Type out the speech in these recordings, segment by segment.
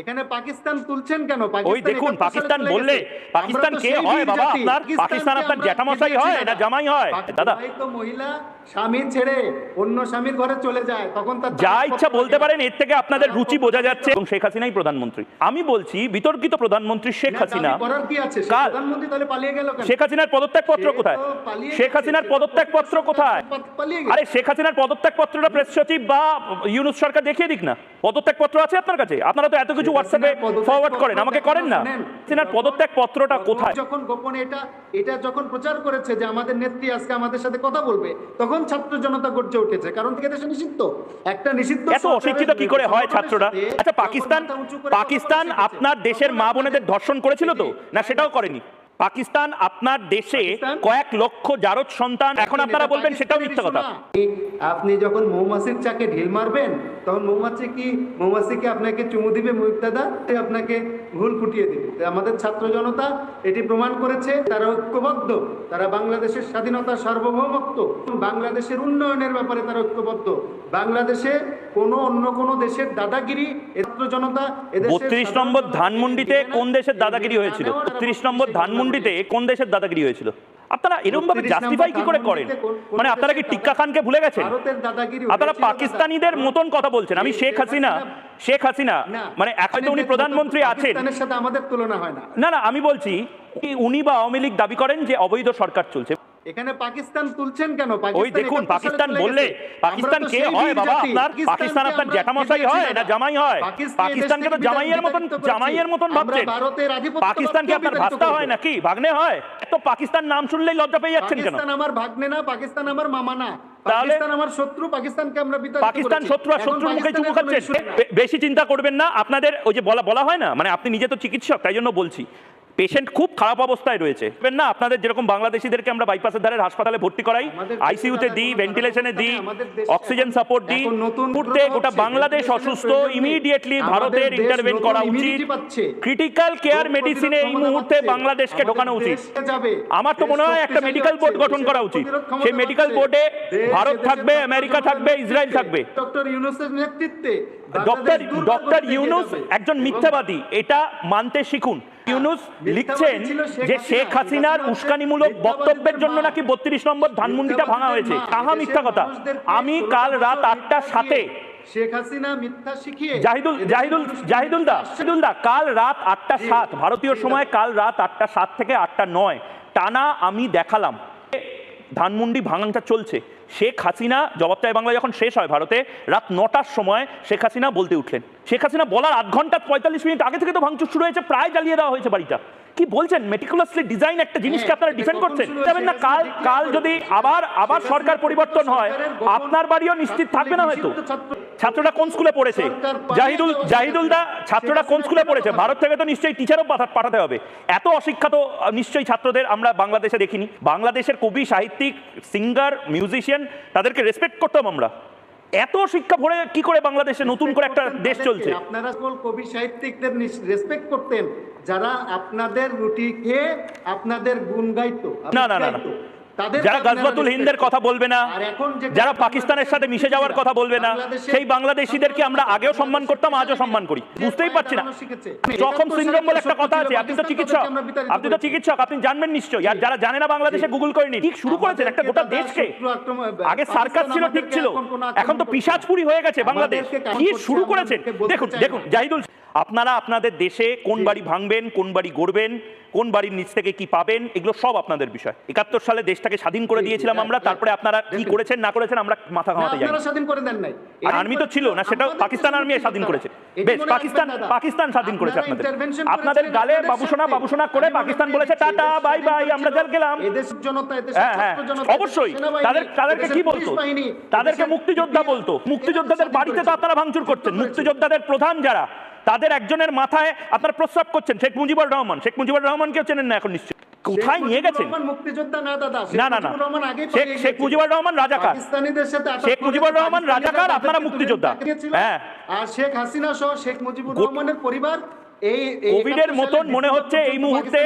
এখানে পাকিস্তান তুলছেন কেন? ওই দেখুন পাকিস্তান বললে পাকিস্তান কে হয় বাবা আপনার? পাকিস্তান আপনার জ্যাঠামশাই হয় না জামাই হয়? দাদা। তো মহিলা। স্বামী ছেড়ে অন্য স্বামীর ঘরে চলে যায় তখন তার যা ইচ্ছা বলতে পারেন এর থেকে আপনাদের রুচি বোঝা যাচ্ছে। এবং শেখ হাসিনাই প্রধানমন্ত্রী। আমি বলছি বিতর্কিত প্রধানমন্ত্রী শেখ হাসিনা। দাবি করার কি আছে? সে কাল- প্রধানমন্ত্রী তাহলে পালিয়ে গেল শেখ হাসিনার পদত্যাগ পত্র সে তো কোথায়? শেখ হাসিনার সে তো পদত্যাগ পত্র কোথায় আরে শেখ হাসিনার পদত্যাগ প্রেস সচিব বা ইউনুস সরকার দেখিয়ে দিক না। আছে আপনার কাছে? আপনারা তো এত কিছু হোয়াটসঅ্যাপে ফরওয়ার্ড করেন আমাকে করেন না। হাসিনার পদত্যাগ পত্রটা কোথায়? যখন গোপনে এটা এটা যখন প্রচার করেছে যে আমাদের নেত্রী আজকে আমাদের সাথে কথা বলবে তখন ছাত্র জনতা গর্জে উঠেছে। কারণ দেশে নিষিদ্ধ। একটা নিষিদ্ধ এত অশিক্ষিত কি করে হয় ছাত্ররা? আচ্ছা পাকিস্তান পাকিস্তান আপনার দেশের মা বোনেদের ধর্ষণ করেছিল তো? না সেটাও করেনি। পাকিস্তান আপনার দেশে কয়েক লক্ষ জারদ সন্তান এখন আপনারা বলবেন সেটাও মিথ্যা কথা। আপনি যখন মৌমাছির চাকে ঢিল মারবেন তখন মৌমাছি কি মৌমাছিকে আপনাকে চুমু দিবে মুক্তাদা আপনাকে ভুল ফুটিয়ে দিবে। তাই আমাদের ছাত্র জনতা এটি প্রমাণ করেছে তারা ঐক্যবদ্ধ তারা বাংলাদেশের স্বাধীনতা সার্বভৌমত্ব বাংলাদেশের উন্নয়নের ব্যাপারে তারা ঐক্যবদ্ধ। বাংলাদেশে কোনো অন্য কোনো দেশের দাদাগিরি ছাত্র জনতা বত্রিশ নম্বর ধানমুন্ডিতে মেনে। কোন দেশের দাদাগিরি হয়েছিল? ত্রিশ নম্বর ধানমন্ডিতে কোন দেশের দাদাগিরি হয়েছিল? আপনারা এরকম ভাবে জাস্টিফাই কি করে করেন? মানে আপনারা কি টিক্কা খানকে ভুলে গেছেন আপনারা পাকিস্তানিদের মতন কথা বলছেন। আমি শেখ হাসিনা শেখ হাসিনা মানে এখন তো উনি প্রধানমন্ত্রী আছেন। সাথে আমাদের তুলনা হয় না। না না আমি বলছি উনি বা আওয়ামী লীগ দাবি করেন যে অবৈধ সরকার চলছে। এখানে পাকিস্তান তুলছেন কেন? ওই দেখুন পাকিস্তান বললে পাকিস্তান কে হয় বাবা? আপনার পাকিস্তান পাকিস্তানকে আপনার জ্যাঠামশাই হয় না জামাই হয়। পাকিস্তানকে তো জামাইয়ের মতন জামাইয়ের মতন ভাবছেন। ভারতের পাকিস্তান কি আপনার ভাস্তা হয় নাকি? ভাগ্নে হয়? তো পাকিস্তান নাম শুনলেই লজ্জা পেয়ে যাচ্ছেন কেন পাকিস্তান আমার ভাগ্নে না পাকিস্তান আমার মামা না তাহলে? আমার শত্রু পাকিস্তানকে আমরা পাকিস্তান শত্রু আর শত্রুর মুখে চুমু খাচ্ছেন issue নেই। বে- বেশি চিন্তা করবেন না আপনাদের ওই যে বলা বলা হয় না? মানে আপনি নিজে তো চিকিৎসক তাই জন্য বলছি। পেশেন্ট খুব খারাপ অবস্থায় রয়েছে। না আপনাদের যেরকম বাংলাদেশিদেরকে আমরা বাইপাসের ধারের হাসপাতালে ভর্তি করাই আইসিইউতে দিই ভেন্টিলেশনে দিই অক্সিজেন সাপোর্ট দিই। মুহূর্তে গোটা বাংলাদেশ অসুস্থ ইমিডিয়েটলি ভারতের ইন্টারভেন করা উচিত। ক্রিটিক্যাল কেয়ার মেডিসিনে এই মুহূর্তে বাংলাদেশকে ঢোকানো উচিত। আমার তো মনে হয় একটা মেডিকেল বোর্ড গঠন করা উচিত। সেই মেডিকেল। বোর্ডে ভারত থাকবে আমেরিকা থাকবে ইসরায়েল থাকবে। ডক্টর ইউনুসের নেতৃত্বে ডক্টর ডক্টর ইউনুস একজন মিথ্যাবাদী এটা মানতে শিখুন। ইউনুস লিখছেন যে শেখ হাসিনার উস্কানিমূলক বক্তব্যের জন্য নাকি বত্রিশ নম্বর ধানমন্ডিটা ভাঙা হয়েছে। এদেশের মিথ্যা কথা। আমি কাল রাত আটটার সাথে শেখ হাসিনা মিথ্যা শিখিয়ে জাহিদুল জাহিদুল জাহিদুল দা জাহিদুল দা কাল রাত আটটা সাত ভারতীয় সময় কাল রাত আটটা সাত থেকে আটটা নয়। টানা আমি দেখালাম। ধানমন্ডি ভাঙাংটা চলছে। শেখ হাসিনা, জবাব চাই বাংলা যখন শেষ হয় ভারতে, রাত নটার সময় শেখ হাসিনা বলতে উঠলেন। শেখ হাসিনা বলার আধ ঘণ্টা পঁয়তাল্লিশ মিনিট আগে থেকে তো ভাঙচুর শুরু হয়েছে, প্রায় জ্বালিয়ে দেওয়া হয়েছে বাড়িটা। কি বলছেন? মেটিকুলাসলি ডিজাইন একটা জিনিসকে হ্যাঁ, আপনারা ডিফেন্ড করছেন? যাবেন না কাল কাল যদি আবার আবার সরকার পরিবর্তন হয় আপনার বাড়িও নিশ্চিত থাকবে না হয়তো? নিষিদ্ধ ছাত্র- ছাত্ররা কোন স্কুলে পড়েছে? জাহিদুল জাহিদুল দা শেখ কোন স্কুলে পড়েছে? ভারত থেকে তো নিশ্চয়ই টিচারও পাঠা- পাঠাতে হবে। এত অশিক্ষিত আহ, নিশ্চয়ই ছাত্রদের আমরা বাংলাদেশে দেখিনি। বাংলাদেশের কবি সাহিত্যিক সিঙ্গার মিউজিশিয়ান তাদেরকে রেসপেক্ট করতাম আমরা। এত শিক্ষা ভরে কি করে বাংলাদেশে নতুন করে একটা দেশ চলছে? আপনারা সকল কবি সাহিত্যিকদের রেসপেক্ট করতেন যারা আপনাদের রুটি খেয়ে আপনাদের গুণ গাইতো না, না, না, যারা গজবাতুল হিন্দের কথা বলবে না এখন যারা পাকিস্তানের সাথে মিশে যাওয়ার কথা বলবে না সেই বাংলাদেশিদেরকে আমরা আগেও সম্মান করতাম আজও সম্মান করি। বুঝতেই পারছি না। জখম সিন্ড্রোম বলে একটা কথা আছে আপনি তো চিকিৎসক। আপনি তো চিকিৎসক আপনি জানবেন নিশ্চয়ই। আর যারা জানে না বাংলাদেশে গুগল করে নিন ঠিক শুরু করেছেন একটা গোটা দেশকে। আগে সার্কাস ছিল ঠিক ছিল। এখন তো পিসাজপুরি হয়ে গেছে বাংলাদেশ। কি শুরু করেছেন? দেখুন দেখুন জাহিদুল আপনারা আপনাদের দেশে কোন বাড়ি ভাঙবেন কোন বাড়ি গড়বেন কোন বাড়ির নিচ থেকে কি পাবেন এগুলো সব আপনাদের বিষয়। একাত্তর সালে দেশটাকে স্বাধীন করে দিয়েছিলাম আমরা তারপরে আপনারা কি করেছেন না করেছেন আমরা মাথা ঘামাতে যাই স্বাধীন করে দেন নাই। আর আর্মি তো ছিল না সেটাও পাকিস্তান আর্মি স্বাধীন করেছে। বেশ পাকিস্তান পাকিস্তান স্বাধীন করেছে আপনাদের। আপনাদের গালে বাবুসোনা বাবুসোনা করে পাকিস্তান বলেছে টাটা বাই বাই আমরা জেল গেলাম। হ্যাঁ হ্যাঁ ছাত্র জনতা অবশ্যই। তাদের তাদেরকে কি বলতো? তাদেরকে মুক্তিযোদ্ধা বলতো। মুক্তিযোদ্ধাদের বাড়িতে তো আপনারা ভাঙচুর করছেন। করেছে। মুক্তিযোদ্ধাদের প্রধান যারা তাদের একজনের মাথায় আপনারা প্রস্রাব করছেন। শেখ মুজিবুর রহমান শেখ মুজিবুর রহমানকেও চেনেন না এখন নিশ্চয়ই। কোথায় নিয়ে গেছেন? না না না শেখ শেখ মুজিবুর রহমান রাজাকার। শেখ মুজিবুর রহমান রাজাকার, আপনারা মুক্তিযোদ্ধা। হ্যাঁ। আর শেখ হাসিনা সহ শেখ মুজিবুর রহমানের পরিবার কোভিড এর মতন মনে হচ্ছে এই মুহূর্তে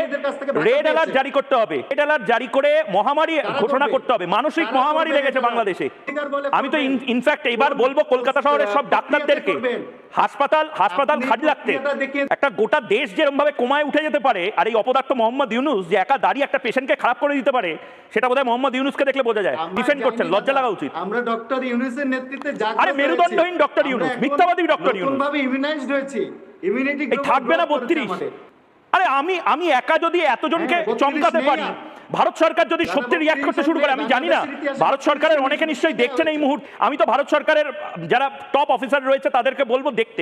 রেড অ্যালার্ট জারি করতে হবে। রেড অ্যালার্ট জারি করে মহামারী ঘোষণা করতে হবে। মানসিক মহামারী লেগেছে বাংলাদেশে। বলে আমি তো ইনফ্যাক্ট এইবার বলব কলকাতা শহরের সব ডাক্তারদেরকে। হাসপাতাল হাসপাতাল খালি রাখতে। একটা গোটা দেশ যেরকম ভাবে কোমায় উঠে যেতে পারে আর এই অপদার্থ মোহাম্মদ ইউনুস যে একা দাঁড়িয়ে একটা পেশেন্টকে খারাপ করে দিতে পারে সেটা বোধহয় মোহাম্মদ ইউনুসকে দেখলে বোঝা যায়। ডিফেন্ড করছেন লজ্জা লাগা উচিত। আমরা ডক্টর ইউনুসের নেতৃত্বে আরে মেরুদণ্ডহীন ডক্টর ইউনুস, মিথ্যাবাদী ডক্টর ইউনুস। নতুনভাবে ইমিউনাইজড হয়েছি ইমিউনিটি থাকবে না বত্রিশ। আরে আমি আমি একা যদি এতজনকে হ্যাঁ, 32 চমকাতে পারি। ভারত সরকার যদি সত্যি রিয়াক্ট করতে শুরু করে আমি জানি না। ভারত সরকারের অনেকে নিশ্চয়ই দেখছেন এই মুহূর্ত। আমি তো ভারত সরকারের যারা টপ অফিসার রয়েছে তাদেরকে বলব দেখতে।